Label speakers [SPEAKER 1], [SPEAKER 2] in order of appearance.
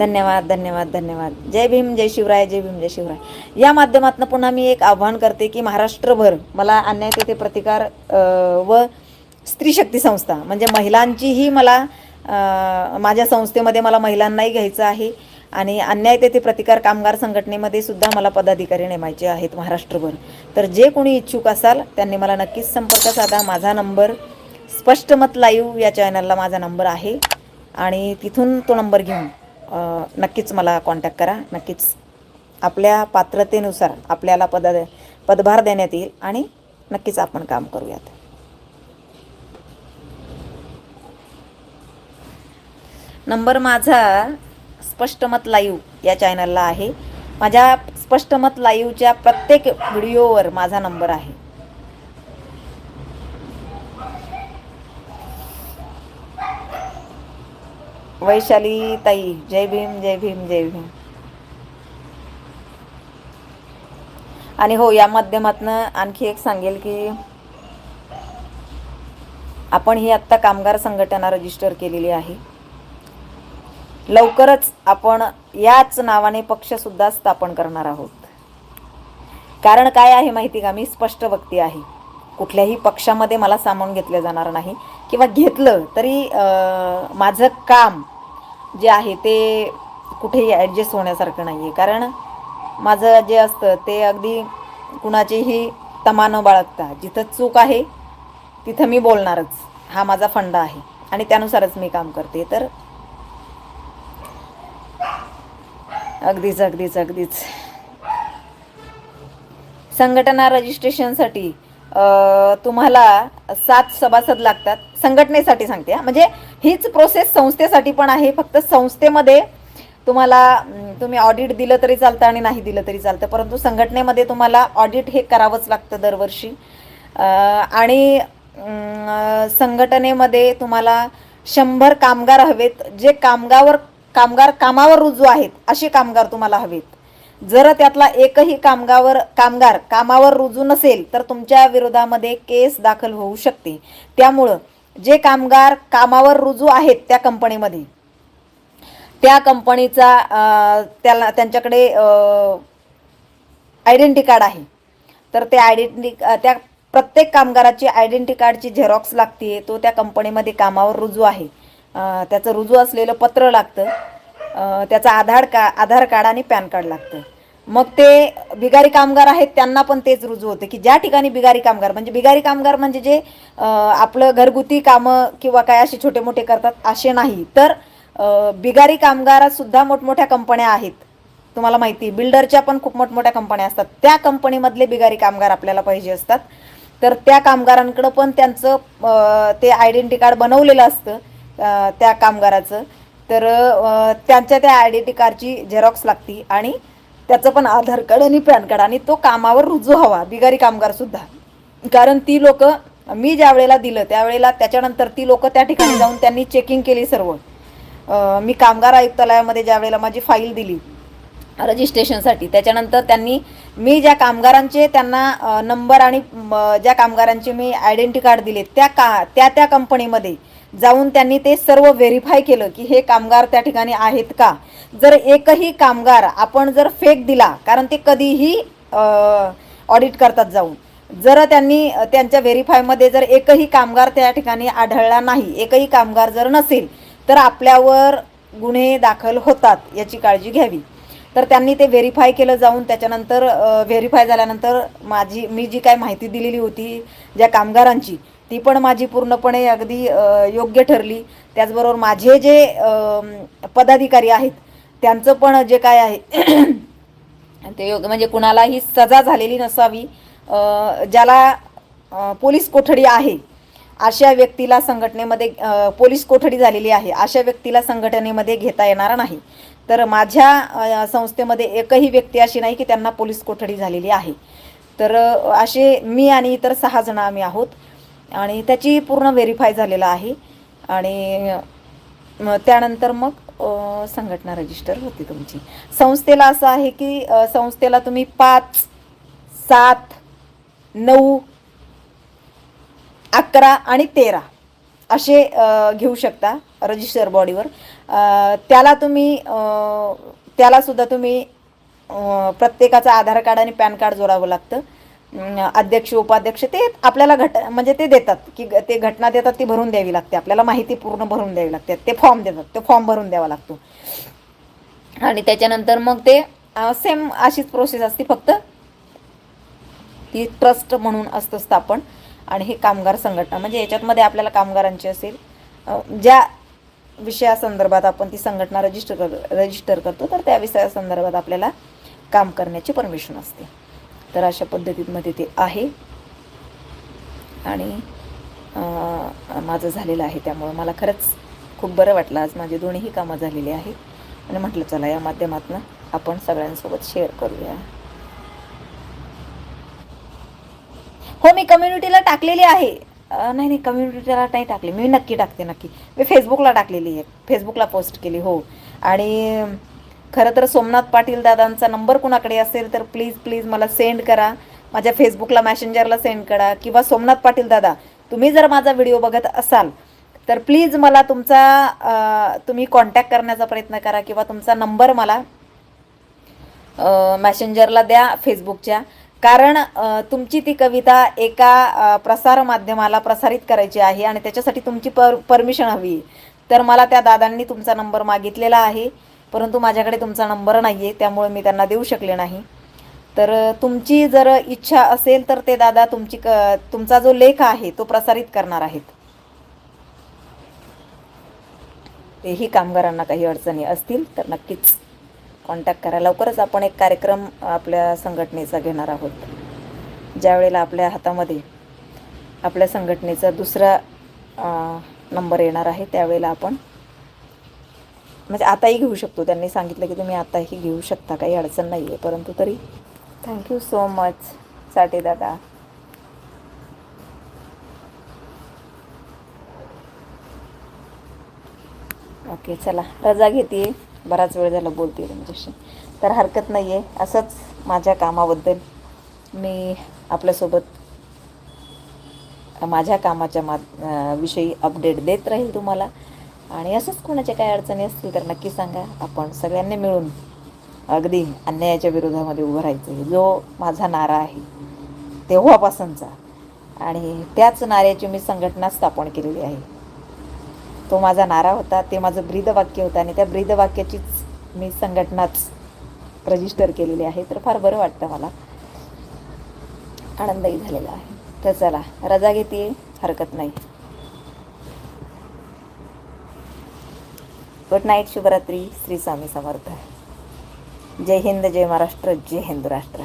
[SPEAKER 1] धन्यवाद धन्यवाद धन्यवाद. जय भीम जय शिवराय जय भीम जय शिवराय. या माध्यमातून पुन्हा मी एक आव्हान करते की महाराष्ट्रभर मला अन्याय तेथे प्रतिकार व स्त्री शक्ती संस्था म्हणजे महिलांचीही मला माझ्या संस्थेमध्ये मला महिलांनाही घ्यायचं आहे आणि अन्याय तेथे प्रतिकार कामगार संघटनेमध्ये सुद्धा मला पदाधिकारी नेमायचे आहेत महाराष्ट्रभर. तर जे कोणी इच्छुक असाल त्यांनी मला नक्कीच संपर्क साधा. माझा नंबर स्पष्ट मत लाईव्ह या चॅनलला माझा नंबर आहे आणि तिथून तो नंबर घेऊन नक्कीच मला कॉन्टॅक्ट करा. नक्कीच आपल्या पात्रतेनुसार आपल्याला पद पदभार देण्यात येईल आणि नक्कीच आपण काम करूयात. नंबर माझा स्पष्ट मत लाईव्ह या चॅनलला आहे. माझ्या स्पष्ट मत लाईव्हच्या प्रत्येक व्हिडिओवर माझा नंबर आहे. वैशाली ताई जय भीम जय भीम जय भीम. आणि हो या माध्यमातनं आणखी एक सांगेल की आपण ही आत्ता कामगार संघटना रजिस्टर केलेली आहे. लवकरच आपण याच नावाने पक्षसुद्धा स्थापन करणार आहोत. कारण काय आहे माहिती का? मी स्पष्ट वक्ती आहे. कुठल्याही पक्षामध्ये मला सामावून घेतले जाणार नाही. किंवा घेतलं तरी माझं काम जे आहे ते कुठेही ॲडजस्ट होण्यासारखं नाही आहे कारण माझं जे असतं ते अगदी कुणाचीही तमा न बाळगता जिथं चूक आहे तिथं मी बोलणारच. हा माझा फंडा आहे आणि त्यानुसारच मी काम करते. तर अगदीच अगदीच अगदीच. संघटना रजिस्ट्रेशनसाठी तुम्हाला सात सभासद लागतात. संघटनेसाठी सांगते हा. म्हणजे हीच प्रोसेस संस्थेसाठी पण आहे. फक्त संस्थेमध्ये तुम्हाला तुम्ही ऑडिट दिलं तरी चालतं आणि नाही दिलं तरी चालतं. परंतु संघटनेमध्ये तुम्हाला ऑडिट हे करावंच लागतं दरवर्षी. आणि संघटनेमध्ये तुम्हाला शंभर कामगार हवेत. जे कामगार कामगार कामावर रुजू आहेत असे कामगार तुम्हाला हवेत. जर त्यातला एकही कामगार कामगार कामावर रुजू नसेल तर तुमच्या विरोधामध्ये केस दाखल होऊ शकते. त्यामुळं जे कामगार कामावर रुजू आहेत त्या कंपनीमध्ये त्या कंपनीचा त्याला त्यांच्याकडे आयडेंटी कार्ड आहे. तर ते आयडेंटी त्या प्रत्येक कामगाराची आयडेंटी कार्डची झेरॉक्स लागते तो त्या कंपनीमध्ये कामावर रुजू आहे. त्याचं रुजू असलेलं पत्र लागतं. त्याचा आधार का आधार कार्ड आणि पॅन कार्ड लागतं मग ते बिगारी कामगार आहेत त्यांना पण तेच रुजू होते की ज्या ठिकाणी बिगारी कामगार म्हणजे बिगारी कामगार म्हणजे जे आपलं घरगुती कामं किंवा काय असे छोटे मोठे करतात असे नाही. तर बिगारी कामगारात सुद्धा मोठमोठ्या कंपन्या आहेत. तुम्हाला माहिती बिल्डरच्या पण खूप मोठमोठ्या कंपन्या असतात. त्या कंपनीमधले बिगारी कामगार आपल्याला पाहिजे असतात. तर त्या कामगारांकडं पण त्यांचं ते आयडेंटी कार्ड बनवलेलं असतं त्या कामगाराचं. तर त्यांच्या त्या आयडेंटी कार्डची झेरॉक्स लागती आणि त्याचं पण आधार कार्ड आणि पॅन कार्ड आणि तो कामावर रुजू हवा बिगारी कामगार सुद्धा. कारण ती लोक मी ज्या वेळेला दिलं त्यावेळेला त्याच्यानंतर ती लोक त्या ठिकाणी जाऊन त्यांनी चेकिंग केली सर्व. मी कामगार आयुक्तालयामध्ये ज्या वेळेला माझी फाईल दिली रजिस्ट्रेशनसाठी त्याच्यानंतर त्यांनी मी ज्या कामगारांचे त्यांना नंबर आणि ज्या कामगारांचे मी आयडेंटी कार्ड दिले त्या का त्या त्या कंपनीमध्ये जाऊन त्यांनी ते सर्व व्हेरीफाय केलं की हे कामगार त्या ठिकाणी आहेत का? जर एकही कामगार आपण जर फेक दिला कारण ते कधीही ऑडिट करतात जाऊन. जर त्यांनी त्यांच्या व्हेरीफायमध्ये जर एकही कामगार त्या ठिकाणी आढळला नाही एकही कामगार जर नसेल तर आपल्यावर गुन्हे दाखल होतात याची काळजी घ्यावी. तर त्यांनी ते व्हेरीफाय केलं जाऊन त्याच्यानंतर व्हेरीफाय झाल्यानंतर माझी मी जी काय माहिती दिलेली होती ज्या कामगारांची ती पण माझी पूर्णपणे अगदी योग्य ठरली. त्याचबरोबर माझे जे पदाधिकारी आहेत त्यांचं पण जे काय आहे ते योग्य म्हणजे कुणालाही सजा झालेली नसावी ज्याला पोलीस कोठडी आहे अशा व्यक्तीला संघटनेमध्ये पोलीस कोठडी झालेली आहे अशा व्यक्तीला संघटनेमध्ये घेता येणार नाही. तर माझ्या संस्थेमध्ये एकही व्यक्ती अशी नाही की त्यांना पोलीस कोठडी झालेली आहे. तर असे मी आणि इतर सहा जण आम्ही आहोत. आणि त्याची पूर्ण व्हेरीफाय झालेलं आहे. आणि त्यानंतर मग संघटना रजिस्टर होती तुमची. संस्थेला असं आहे की संस्थेला तुम्ही पाच सात नऊ अकरा आणि तेरा असे घेऊ शकता रजिस्टर बॉडीवर त्याला तुम्ही त्यालासुद्धा तुम्ही प्रत्येकाचं आधार कार्ड आणि पॅन कार्ड जोडावं लागतं. अध्यक्ष उपाध्यक्ष ते आपल्याला घट म्हणजे ते देतात की ते घटना देतात ती भरून द्यावी लागते. आपल्याला माहिती पूर्ण भरून द्यावी लागते. ते फॉर्म देतात. ते फॉर्म भरून द्यावा लागतो. आणि त्याच्यानंतर मग ते सेम अशीच प्रोसेस असते फक्त. ती ट्रस्ट म्हणून असतं स्थापन आणि हे कामगार संघटना. म्हणजे याच्यातमध्ये आपल्याला कामगारांची असेल ज्या विषयासंदर्भात आपण ती संघटना रजिस्टर कर रजिस्टर करतो तर त्या विषयासंदर्भात आपल्याला काम करण्याची परमिशन असते. तर अशा पद्धतीमध्ये ते आहे. आणि माझं झालेलं आहे त्यामुळं मला खरंच खूप बरं वाटलं. आज माझे दोन्हीही कामं झालेली आहेत आणि म्हटलं चला या माध्यमातून आपण सगळ्यांसोबत शेअर करूया. हो मी कम्युनिटीला टाकलेली आहे. नाही नाही कम्युनिटीला नाही टाकली. मी नक्की टाकते नक्की. मी फेसबुकला टाकलेली आहे. फेसबुकला पोस्ट केली हो. आणि खरं तर सोमनाथ पाटील दादांचा नंबर कुणाकडे असेल तर प्लीज प्लीज मला सेंड करा. माझ्या फेसबुकला मॅसेंजरला सेंड करा. किंवा सोमनाथ पाटील दादा तुम्ही जर माझा व्हिडिओ बघत असाल तर प्लीज मला तुमचा तुम्ही कॉन्टॅक्ट करण्याचा प्रयत्न करा किंवा तुमचा नंबर मला मॅसेंजरला द्या फेसबुकच्या कारण तुमची ती कविता एका प्रसार माध्यमाला प्रसारित करायची आहे आणि त्याच्यासाठी तुमची पर परमिशन हवी. आहे. तर मला त्या दादांनी तुमचा नंबर मागितलेला आहे. परंतु माझ्याकडे तुमचा नंबर नाही आहे त्यामुळे मी त्यांना देऊ शकले नाही. तर तुमची जर इच्छा असेल तर ते दादा तुमची क तुमचा जो लेख आहे तो प्रसारित करणार आहेत. तेही कामगारांना काही अडचणी असतील तर नक्कीच कॉन्टॅक्ट करा. लवकरच आपण एक कार्यक्रम आपल्या संघटनेचा घेणार आहोत. ज्यावेळेला आपल्या हातामध्ये आपल्या संघटनेचा दुसरा नंबर येणार आहे त्यावेळेला आपण म्हणजे आताही घेऊ शकतो. त्यांनी सांगितलं की तुम्ही आताही घेऊ शकता. काही अडचण नाही आहे परंतु तरी थँक्यू सो मच साठे दादा. ओके चला. रजा घेते बराच वेळ झाला बोलते तुमच्याशी. तर हरकत नाही आहे असंच माझ्या कामाबद्दल मी आपल्यासोबत माझ्या कामाच्या मा विषयी अपडेट देत राहील तुम्हाला. आणि असंच कोणाच्या काही अडचणी असतील तर नक्की सांगा. आपण सगळ्यांनी मिळून अगदी अन्यायाच्या विरोधामध्ये उभं राहायचं आहे. जो माझा नारा आहे तेव्हापासूनचा. आणि त्याच नाऱ्याची मी संघटना स्थापन केलेली आहे. तो माझा नारा होता ते माझं ब्रीदवाक्य होतं आणि त्या ब्रीदवाक्याचीच मी संघटनाच रजिस्टर केलेली आहे. तर फार बरं वाटतं मला. आनंदही झालेला आहे. तर चला रजा घेते हरकत नाही. गुड नाईट शुभरात्री श्री स्वामी समर्थ जय हिंद जय महाराष्ट्र जय हिंदू राष्ट्र